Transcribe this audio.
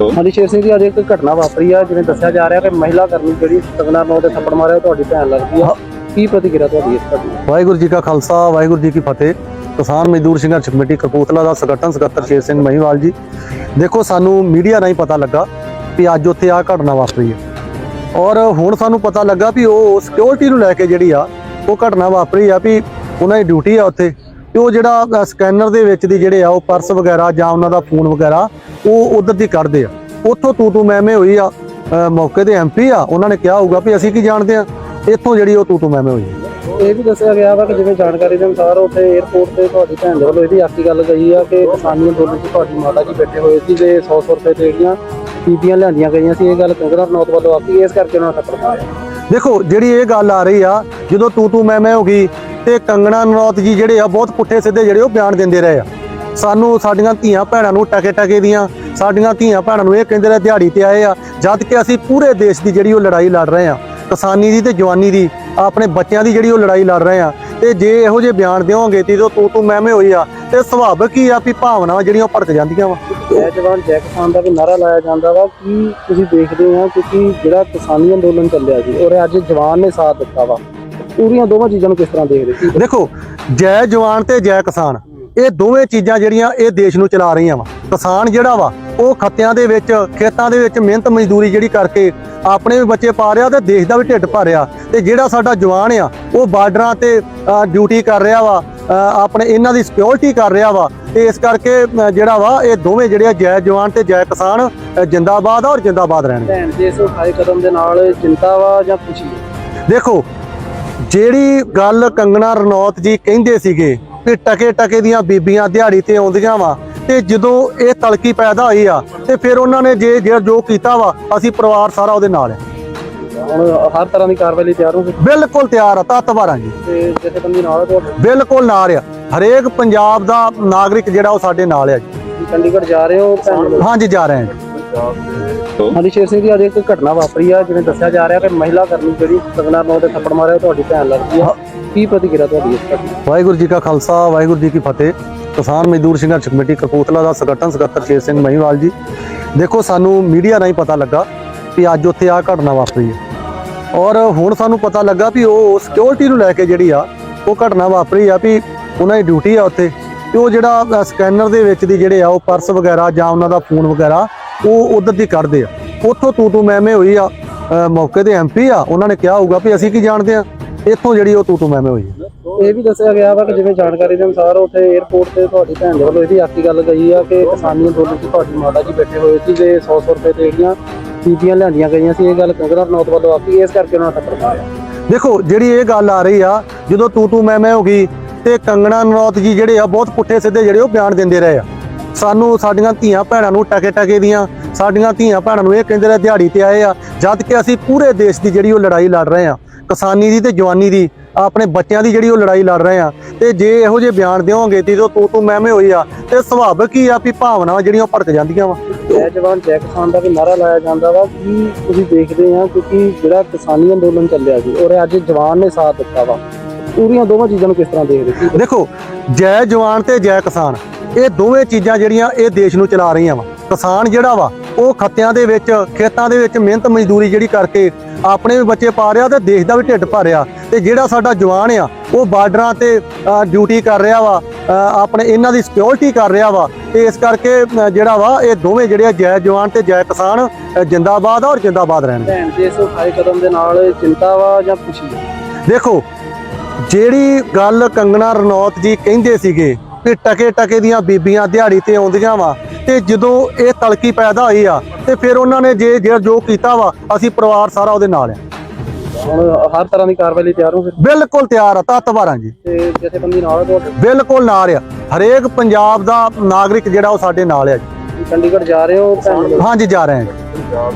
ਹਾਂਜੀ ਸ਼ੇਰ ਸਿੰਘ ਜੀ ਅੱਜ ਇੱਕ ਘਟਨਾ ਵਾਪਰੀ ਆ ਜਿਵੇਂ ਦੱਸਿਆ ਜਾ ਰਿਹਾ ਕਿ ਮਹਿਲਾ ਕਰਮੀ ਜਿਹੜੀ ਕੰਗਨਾ ਨੌ ਦੇ ਥੱਪੜ ਮਾਰਿਆ ਉਹ ਤੁਹਾਡੀ ਭੈਣ ਲੱਗਦੀ ਆ। ਕੀ ਪ੍ਰਤੀਕਿਰਿਆ ਤੁਹਾਡੀ ਇਸ ਘਟਨਾ ਦੀ? ਵਾਹਿਗੁਰੂ ਜੀ ਕਾ ਖਾਲਸਾ ਵਾਹਿਗੁਰੂ ਜੀ ਕੀ ਫਤਿਹ। ਕਿਸਾਨ ਮਜ਼ਦੂਰ ਸੰਘਰਸ਼ ਕਮੇਟੀ ਕਪੂਰਥਲਾ ਦਾ ਸੰਗਠਨ ਸਕੱਤਰ ਸ਼ੇਰ ਸਿੰਘ ਮਹੀਵਾਲ ਜੀ। ਦੇਖੋ ਸਾਨੂੰ ਮੀਡੀਆ ਰਾਹੀਂ ਪਤਾ ਲੱਗਾ ਕਿ ਅੱਜ ਉੱਥੇ ਆ ਘਟਨਾ ਵਾਪਰੀ ਹੈ ਔਰ ਹੁਣ ਸਾਨੂੰ ਪਤਾ ਲੱਗਾ ਵੀ ਉਹ ਸਿਕਿਉਰਿਟੀ ਨੂੰ ਲੈ ਕੇ ਜਿਹੜੀ ਆ ਉਹ ਘਟਨਾ ਵਾਪਰੀ ਆ ਵੀ ਉਹਨਾਂ ਦੀ ਡਿਊਟੀ ਆ ਉੱਥੇ। ਤੇ ਉਹ ਜਿਹੜਾ ਸਕੈਨਰ ਦੇ ਵਿੱਚ ਦੀ ਜਿਹੜੇ ਆ, ਉਹ ਪਰਸ ਵਗੈਰਾ ਜਾਂ ਉਹਨਾਂ ਦਾ ਫੋਨ ਵਗੈਰਾ, ਉਹ ਉਧਰ ਦੀ ਕੱਢਦੇ ਆ। ਉੱਥੋਂ ਤੂ ਤੂ ਮੈਂ ਮੈਂ ਹੋਈ ਆ ਮੌਕੇ ਦੇ ਐਮਪੀ ਆ, ਉਹਨਾਂ ਨੇ ਕਿਹਾ ਹੋਊਗਾ ਵੀ ਅਸੀਂ ਕੀ ਜਾਣਦੇ ਆ? ਇੱਥੋਂ ਜਿਹੜੀ ਉਹ ਤੂ ਤੂ ਮੈਂ ਮੈਂ ਹੋਈ ਇਹ ਵੀ ਦੱਸਿਆ ਗਿਆ ਵਾ ਕਿ ਜਿਵੇਂ ਜਾਣਕਾਰੀ ਦੇ ਅਨੁਸਾਰ ਉੱਥੇ 에ਅਰਪੋਰਟ ਤੇ ਤੁਹਾਡੀ ਭੈਣ ਦੇ ਵੱਲੋਂ ਇਹਦੀ ਆਖੀ ਗੱਲ ਕਹੀ ਆ ਕਿ ਕਿਸਾਨੀ ਅੰਦੋਲਨ 'ਚ ਤੁਹਾਡੀ ਮਾਤਾ ਜੀ ਬੈਠੇ ਹੋਏ ਸੀ ਤੇ 100 100 ਰੁਪਏ ਦੇ ਜਿਹੜੀਆਂ ਪੀਪੀਆਂ ਲਿਆਂਦੀਆਂ ਗਈਆਂ ਸੀ। ਇਹ ਗੱਲ ਕੰਗਨਾ ਨੌਤ ਵੱਲੋਂ ਆਖੀ ਇਸ ਕਰਕੇ ਉਹਨਾਂ ਨੇ ਥੱਪੜ ਮਾਰਿਆ ਦੇਖੋ, ਜਿਹੜੀ ਇਹ ਗੱਲ ਆ ਰਹੀ ਆ, ਜਦੋਂ ਤੂੰ ਤੂੰ ਮੈਂ ਮੈਂ ਹੋ ਗਈ, ਤੇ ਕੰਗਣਾ ਨੌਤ ਜੀ ਜਿਹੜੇ ਆ, ਬਹੁਤ ਪੁੱਠੇ ਸਿੱਧੇ ਜਿਹੜੇ ਉਹ ਬਿਆਨ ਦਿੰਦੇ ਰਹੇ ਆ। ਸਾਨੂੰ ਸਾਡੀਆਂ ਧੀਆਂ ਭੈਣਾਂ ਨੂੰ ਟਕੇ ਟਕੇ ਦੀਆਂ, ਸਾਡੀਆਂ ਧੀਆਂ ਭੈਣਾਂ ਨੂੰ ਇਹ ਕਹਿੰਦੇ ਰਹੇ, ਦਿਹਾੜੀ ਤੇ ਆਏ ਆ, ਜਦ ਕਿ ਅਸੀਂ ਪੂਰੇ ਦੇਸ਼ ਦੀ ਜਿਹੜੀ ਉਹ ਲੜਾਈ ਲੜ ਰਹੇ ਆ, ਕਿਸਾਨੀ ਦੀ ਤੇ ਜਵਾਨੀ ਦੀ, ਆਪਣੇ ਬੱਚਿਆਂ ਦੀ ਜਿਹੜੀ ਉਹ ਲੜਾਈ ਲੜ ਰਹੇ ਆ ਤੇ ਜੇ ਇਹੋ ਜਿਹੇ ਬਿਆਨ ਦਿਓਗੇ ਤੇ ਜਦੋਂ ਤੂੰ ਤੂੰ ਮੈਂ ਮੈਂ ਹੋਈ ਆ ਤੇ ਸੁਭਾਵਿਕ ਹੀ ਆ ਵੀ ਭਾਵਨਾਵਾਂ ਜਿਹੜੀਆਂ ਉਹ ਭੜਕ ਜਾਂਦੀਆਂ ਵਾ? ਜੈ ਜਵਾਨ ਜੈ ਕਿਸਾਨ ਦਾ ਵੀ ਨਾਰਾ ਲਾਇਆ ਜਾਂਦਾ ਵਾ ਕੀ ਤੁਸੀਂ ਦੇਖਦੇ ਆ ਕਿਉਂਕਿ ਜਿਹੜਾ ਕਿਸਾਨੀ ਅੰਦੋਲਨ ਚੱਲਿਆ ਸੀ ਔਰ ਅੱਜ ਜਵਾਨ ਨੇ ਸਾਥ ਦਿੱਤਾ ਵਾ। ਪੂਰੀਆਂ ਦੋਵਾਂ ਚੀਜ਼ਾਂ ਨੂੰ ਕਿਸ ਤਰ੍ਹਾਂ ਦੇਖਦੇ ਕੀ ਦੇਖੋ ਜੈ ਜਵਾਨ ਤੇ ਜੈ ਕਿਸਾਨ ਇਹ ਦੋਵੇਂ ਚੀਜ਼ਾਂ ਜਿਹੜੀਆਂ ਇਹ ਦੇਸ਼ ਨੂੰ ਚਲਾ ਰਹੀਆਂ ਵਾ। ਕਿਸਾਨ ਜਿਹੜਾ ਵਾ ਉਹ ਖੱਤਿਆਂ ਦੇ ਵਿੱਚ ਖੇਤਾਂ ਦੇ ਵਿੱਚ ਮਿਹਨਤ ਮਜ਼ਦੂਰੀ ਜਿਹੜੀ ਕਰਕੇ ਆਪਣੇ ਵੀ ਬੱਚੇ ਪਾ ਰਿਹਾ ਤੇ ਦੇਸ਼ ਦਾ ਵੀ ਢਿੱਡ ਭਰ ਰਿਹਾ। ਤੇ ਜਿਹੜਾ ਸਾਡਾ ਜਵਾਨ ਆ ਉਹ ਬਾਰਡਰਾਂ ਤੇ ਡਿਊਟੀ ਕਰ ਰਿਹਾ ਵਾ ਆਪਣੇ ਇਹਨਾਂ ਦੀ ਸਿਕਿਉਰਿਟੀ ਕਰ ਰਿਹਾ ਵਾ। ਤੇ ਇਸ ਕਰਕੇ ਜਿਹੜਾ ਵਾ ਇਹ ਦੋਵੇਂ ਜਿਹੜੇ ਜੈ ਜਵਾਨ ਤੇ ਜੈ ਕਿਸਾਨ ਜਿੰਦਾਬਾਦ ਆ ਔਰ ਜਿੰਦਾਬਾਦ ਰਹਿਣਗੇ ਭੈਣ ਇਸ ਉਠਾਏ ਕਦਮ ਦੇ ਨਾਲ ਚਿੰਤਾ ਵਾ ਜਾਂ ਖੁਸ਼ੀ ਦੇਖੋ ਜਿਹੜੀ ਗੱਲ ਕੰਗਣਾ ਰਣੌਤ ਜੀ ਕਹਿੰਦੇ ਸੀਗੇ ਕਿ ਟਕੇ ਟਕੇ ਦੀਆਂ ਬੀਬੀਆਂ ਦਿਹਾੜੀ ਤੇ ਆਉਂਦੀਆਂ ਵਾ ਤੇ ਜਦੋਂ ਇਹ ਤਲਕੀ ਪੈਦਾ ਹੋਈ ਆ ਤੇ ਫਿਰ ਉਹਨਾਂ ਨੇ ਜੇ ਜੇ ਜੋ ਕੀਤਾ ਵਾ ਅਸੀਂ ਪਰਿਵਾਰ ਸਾਰਾ ਉਹਦੇ ਨਾਲ ਹੈ। ਹੁਣ ਹਰ ਤਰ੍ਹਾਂ ਦੀ ਕਾਰਵਾਈ ਲਈ ਤਿਆਰ ਹੋ ਬਿਲਕੁਲ ਤਿਆਰ ਆ ਤਤਵਾਰਾਂ ਜੀ। ਤੇ ਜਥੇਬੰਦੀ ਨਾਲ ਤੁਹਾਡੇ? ਬਿਲਕੁਲ ਨਾਲ ਆ। ਹਰੇਕ ਪੰਜਾਬ ਦਾ ਨਾਗਰਿਕ ਜਿਹੜਾ ਉਹ ਸਾਡੇ ਨਾਲ ਆ ਜੀ। ਚੰਡੀਗੜ੍ਹ ਜਾ ਰਹੇ ਹੋ ਭੈਣ ਹਾਂਜੀ ਜਾ ਰਹੇ ਹਾਂ। ਹਾਂਜੀ ਸ਼ੇਰ ਸਿੰਘ ਜੀ ਅੱਜ ਇੱਕ ਘਟਨਾ ਵਾਪਰੀ ਆ ਜਿਵੇਂ ਦੱਸਿਆ ਜਾ ਰਿਹਾ ਕਿ ਮਹਿਲਾ ਕਰਮੀ ਜਿਹੜੀ ਕੰਗਨਾ ਨੌ ਦੇ ਥੱਪੜ ਮਾਰਿਆ ਤੁਹਾਡੀ ਭੈਣ ਲੱਗਦੀ ਆ। ਕੀ ਪ੍ਰਤੀਕਿਰਿਆ ਤੁਹਾਡੀ ਇਸ ਘਟਨਾ? ਵਾਹਿਗੁਰੂ ਜੀ ਕਾ ਖਾਲਸਾ ਵਾਹਿਗੁਰੂ ਜੀ ਕੀ ਫਤਿਹ। ਕਿਸਾਨ ਮਜ਼ਦੂਰ ਸੰਘਰਸ਼ ਕਮੇਟੀ ਕਪੂਰਥਲਾ ਦਾ ਸੰਗਠਨ ਸਕੱਤਰ ਸ਼ੇਰ ਸਿੰਘ ਮਹੀਵਾਲ ਜੀ। ਦੇਖੋ, ਸਾਨੂੰ ਮੀਡੀਆ ਰਾਹੀਂ ਪਤਾ ਲੱਗਾ ਕਿ ਅੱਜ ਉੱਥੇ ਆ ਘਟਨਾ ਵਾਪਰੀ ਹੈ। ਔਰ ਹੁਣ ਸਾਨੂੰ ਪਤਾ ਲੱਗਾ ਵੀ ਉਹ ਸਿਕਿਉਰਿਟੀ ਨੂੰ ਲੈ ਕੇ ਜਿਹੜੀ ਆ, ਉਹ ਘਟਨਾ ਵਾਪਰੀ ਆ ਵੀ ਉਹਨਾਂ ਦੀ ਡਿਊਟੀ ਆ ਉੱਥੇ। ਤੇ ਉਹ ਜਿਹੜਾ ਸਕੈਨਰ ਦੇ ਵਿੱਚ ਦੀ ਜਿਹੜੇ ਆ, ਉਹ ਪਰਸ ਵਗੈਰਾ ਜਾਂ ਉਹਨਾਂ ਦਾ ਫੋਨ ਵਗੈਰਾ, ਉਹ ਉਧਰ ਦੀ ਕੱਢਦੇ ਆ। ਉੱਥੋਂ ਤੂ ਤੂ ਮੈਂ ਮੈਂ ਹੋਈ ਆ ਮੌਕੇ ਦੇ ਐਮਪੀ ਆ, ਉਹਨਾਂ ਨੇ ਕਿਹਾ ਹੋਊਗਾ ਵੀ ਅਸੀਂ ਕੀ ਜਾਣਦੇ ਆ? ਇੱਥੋਂ ਜਿਹੜੀ ਉਹ ਤੂ ਤੂ ਮੈਂ ਮੈਂ ਹੋਈ ਹੈ ਇਹ ਵੀ ਦੱਸਿਆ ਗਿਆ ਵਾ ਕਿ ਜਿਵੇਂ ਜਾਣਕਾਰੀ ਦੇ ਅਨੁਸਾਰ ਉੱਥੇ 에ਅਰਪੋਰਟ ਤੇ ਤੁਹਾਡੀ ਭੈਣ ਦੇ ਵੱਲੋਂ ਇਹਦੀ ਆਖੀ ਗੱਲ ਗਈ ਆ ਕਿ ਕਿਸਾਨੀ ਅੰਦੋਲਨ 'ਚ ਤੁਹਾਡੀ ਮਾਤਾ ਜੀ ਬੈਠੇ ਹੋਏ ਸੀ ਤੇ 100 100 ਰੁਪਏ ਦੇ ਜਿਹੜੀਆਂ ਪੀਪੀਆਂ ਲਿਆਂਦੀਆਂ ਗਈਆਂ ਸੀ, ਇਹ ਗੱਲ ਕੰਗਨਾ ਨੌਤ ਵੱਲੋਂ ਆਖੀ ਇਸ ਕਰਕੇ ਉਹਨਾਂ ਨੇ ਥੱਪੜ ਮਾਰਿਆ ਦੇਖੋ, ਜਿਹੜੀ ਇਹ ਗੱਲ ਆ ਰਹੀ ਆ, ਜਦੋਂ ਤੂੰ ਤੂੰ ਮੈਂ ਮੈਂ ਹੋ ਗਈ ਤੇ ਕੰਗਣਾ ਨੌਤ ਜੀ ਜਿਹੜੇ ਆ ਬਹੁਤ ਪੁੱਠੇ ਸਿੱਧੇ ਜਿਹੜੇ ਉਹ ਬਿਆਨ ਦਿੰਦੇ ਰਹੇ ਆ। ਸਾਨੂੰ ਸਾਡੀਆਂ ਧੀਆਂ ਭੈਣਾਂ ਨੂੰ ਟਕੇ ਟਕੇ ਦੀਆਂ, ਸਾਡੀਆਂ ਧੀਆਂ ਭੈਣਾਂ ਨੂੰ ਇਹ ਕਹਿੰਦੇ ਰਹੇ ਦਿਹਾੜੀ ਤੇ ਆਏ ਆ, ਜਦ ਕਿ ਅਸੀਂ ਪੂਰੇ ਦੇਸ਼ ਦੀ ਜਿਹੜੀ ਉਹ ਲੜਾਈ ਲੜ ਰਹੇ ਆ, ਕਿਸਾਨੀ ਦੀ ਤੇ ਜਵਾਨੀ ਦੀ ਆਪਣੇ ਬੱਚਿਆਂ ਦੀ ਜਿਹੜੀ ਉਹ ਲੜਾਈ ਲੜ ਰਹੇ ਆ। ਤੇ ਜੇ ਇਹੋ ਜਿਹੇ ਬਿਆਨ ਦਿਓਗੇ ਤੇ ਜਦੋਂ ਤੂੰ ਤੂੰ ਮੈਂ ਮੈਂ ਹੋਈ ਆ ਤੇ ਸੁਭਾਵਿਕ ਹੀ ਆ ਵੀ ਭਾਵਨਾਵਾਂ ਜਿਹੜੀਆਂ ਉਹ ਭੜਕ ਜਾਂਦੀਆਂ ਵਾ? ਜੈ ਜਵਾਨ ਜੈ ਕਿਸਾਨ ਦਾ ਵੀ ਨਾਰਾ ਲਾਇਆ ਜਾਂਦਾ ਵਾ ਕੀ ਤੁਸੀਂ ਦੇਖਦੇ ਆ ਕਿਉਂਕਿ ਜਿਹੜਾ ਕਿਸਾਨੀ ਅੰਦੋਲਨ ਚੱਲਿਆ ਸੀ ਔਰ ਅੱਜ ਜਵਾਨ ਨੇ ਸਾਥ ਦਿੱਤਾ ਵਾ। ਪੂਰੀਆਂ ਦੋਵਾਂ ਚੀਜ਼ਾਂ ਨੂੰ ਕਿਸ ਤਰ੍ਹਾਂ ਦੇਖਦੇ ਦੇਖੋ ਜੈ ਜਵਾਨ ਤੇ ਜੈ ਕਿਸਾਨ ਇਹ ਦੋਵੇਂ ਚੀਜ਼ਾਂ ਜਿਹੜੀਆਂ ਇਹ ਦੇਸ਼ ਨੂੰ ਚਲਾ ਰਹੀਆਂ ਵਾ। ਕਿਸਾਨ ਜਿਹੜਾ ਵਾ ਉਹ ਖੱਤਿਆਂ ਦੇ ਵਿੱਚ ਖੇਤਾਂ ਦੇ ਵਿੱਚ ਮਿਹਨਤ ਮਜ਼ਦੂਰੀ ਜਿਹੜੀ ਕਰਕੇ ਆਪਣੇ ਵੀ ਬੱਚੇ ਪਾ ਰਿਹਾ ਤੇ ਦੇਸ਼ ਦਾ ਵੀ ਢਿੱਡ ਭਰ ਰਿਹਾ। ਤੇ ਜਿਹੜਾ ਸਾਡਾ ਜਵਾਨ ਆ ਉਹ ਬਾਰਡਰਾਂ ਤੇ ਡਿਊਟੀ ਕਰ ਰਿਹਾ ਵਾ ਆਪਣੇ ਇਹਨਾਂ ਦੀ ਸਿਕਿਉਰਿਟੀ ਕਰ ਰਿਹਾ ਵਾ। ਤੇ ਇਸ ਕਰਕੇ ਜਿਹੜਾ ਵਾ ਇਹ ਦੋਵੇਂ ਜਿਹੜੇ ਜੈ ਜਵਾਨ ਤੇ ਜੈ ਕਿਸਾਨ ਜਿੰਦਾਬਾਦ ਆ ਔਰ ਜਿੰਦਾਬਾਦ ਰਹਿਣਗੇ ਭੈਣ ਇਸ ਉਠਾਏ ਕਦਮ ਦੇ ਨਾਲ ਚਿੰਤਾ ਵਾ ਜਾਂ ਖੁਸ਼ੀ ਦੇਖੋ ਜਿਹੜੀ ਗੱਲ ਕੰਗਣਾ ਰਣੌਤ ਜੀ ਕਹਿੰਦੇ ਸੀਗੇ ਕਿ ਟਕੇ ਟਕੇ ਦੀਆਂ ਬੀਬੀਆਂ ਦਿਹਾੜੀ ਤੇ ਆਉਂਦੀਆਂ ਵਾ ਤੇ ਜਦੋਂ ਇਹ ਤਲਕੀ ਪੈਦਾ ਹੋਈ ਆ ਤੇ ਫਿਰ ਉਹਨਾਂ ਨੇ ਜੇ ਜੇ ਜੋ ਕੀਤਾ ਵਾ ਅਸੀਂ ਪਰਿਵਾਰ ਸਾਰਾ ਉਹਦੇ ਨਾਲ ਆ। ਹੁਣ ਹਰ ਤਰ੍ਹਾਂ ਦੀ ਕਾਰਵਾਈ ਲਈ ਤਿਆਰ ਹੋ ਗਏ ਬਿਲਕੁਲ ਤਿਆਰ ਆ ਤਤਵਾਰਾਂ ਜੀ। ਤੇ ਜਥੇਬੰਦੀ ਨਾਲ ਆ ਤੁਹਾਡੇ? ਬਿਲਕੁਲ ਨਾਲ ਆ। ਹਰੇਕ ਪੰਜਾਬ ਦਾ ਨਾਗਰਿਕ ਜਿਹੜਾ ਉਹ ਸਾਡੇ ਨਾਲ ਆ ਜੀ। ਚੰਡੀਗੜ੍ਹ ਜਾ ਰਹੇ ਹੋ ਭੈਣ ਹਾਂਜੀ ਜਾ ਰਹੇ ਹਾਂ